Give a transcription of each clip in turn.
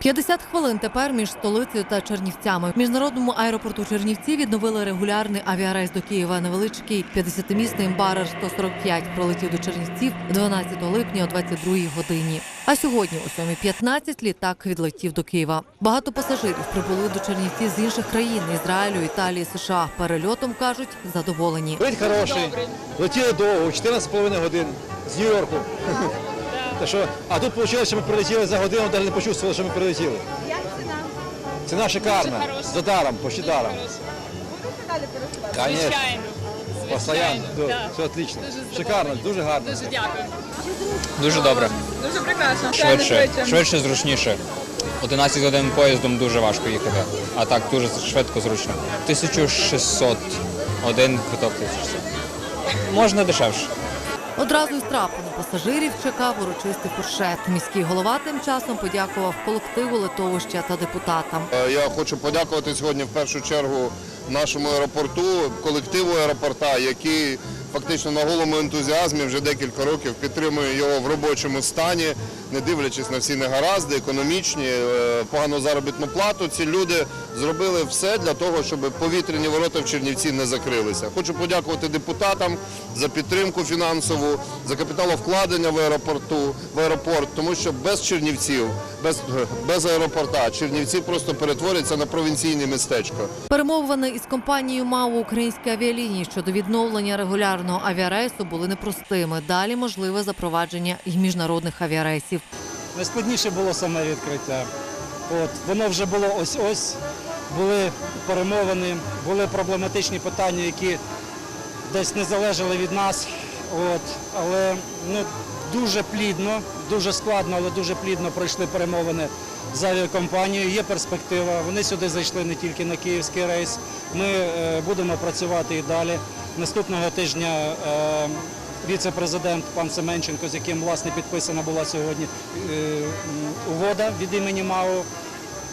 50 хвилин тепер між столицею та Чернівцями. В міжнародному аеропорту Чернівці відновили регулярний авіарейс до Києва. Невеличкий 50-місний бараж 145 пролетів до Чернівців 12 липня о 22 годині. А сьогодні о 7.15 літак відлетів до Києва. Багато пасажирів прибули до Чернівців з інших країн Ізраїлю, Італії, США. Перельотом кажуть задоволені. Вид хороший, летіли довго, 14,5 годин з Нью-Йорку. Та що, а тут вийшло, що ми прилетіли за годину, навіть не почувствували, що ми прилетіли. Як ціна? Ціна шикарна, Дуже хороша. за даром, почти даром. Будете далі пересувати? Конечно, Звичайно. постоянно, Звичайно, да, все отлично. Дуже. Шикарно, дуже гарно. Дуже дякую. Дуже добре. Дуже прекрасно. Швидше, швидше, зручніше. 11 годин поїздом дуже важко їхати, а так дуже швидко, зручно. 1600, один квиток 1600. Можна дешевше. Одразу із трапу пасажирів чекав урочистий фуршет. Міський голова тим часом подякував колективу литовища та депутатам. Е, Я хочу подякувати сьогодні в першу чергу нашому аеропорту, колективу аеропорта, який фактично на голому ентузіазмі вже декілька років підтримує його в робочому стані, не дивлячись на всі негаразди, економічні, е, погану заробітну плату. Ці люди зробили все для того, щоб повітряні ворота в Чернівці не закрилися. Хочу подякувати депутатам за підтримку фінансову, за капіталовкладення в аеропорту в аеропорт, тому що без Чернівців, без, без аеропорта Чернівці просто перетворяться на провінційне містечко. Перемовини із компанією МАУ Українські авіалінії щодо відновлення регулярного авіарейсу були непростими. Далі можливе запровадження міжнародних авіарейсів. Найскладніше було саме відкриття. От, воно вже було ось-ось, були перемовини, були проблематичні питання, які десь не залежали від нас. От, але ну, дуже плідно, дуже складно, але дуже плідно пройшли перемовини з авіакомпанією. Є перспектива. Вони сюди зайшли не тільки на київський рейс. Ми е, будемо працювати і далі. Наступного тижня е, віце-президент пан Семенченко, з яким власне підписана була сьогодні е, угода від імені МАУ.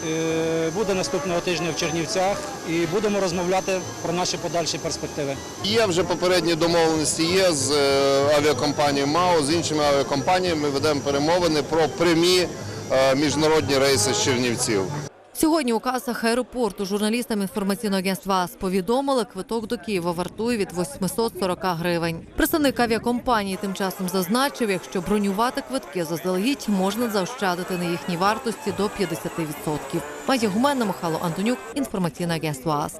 Е, Буде наступного тижня в Чернівцях і будемо розмовляти про наші подальші перспективи. Є вже попередні домовленості, є з е, авіакомпанією МАО, з іншими авіакомпаніями. Ми ведемо перемовини про прямі е, міжнародні рейси з Чернівців. Сьогодні у касах аеропорту журналістам інформаційного агентства АС повідомили, квиток до Києва вартує від 840 гривень. Представник авіакомпанії тим часом зазначив, якщо бронювати квитки заздалегідь, можна заощадити на їхній вартості до 50%. Майя гуменна Михайло Антонюк, інформаційне агентство АС.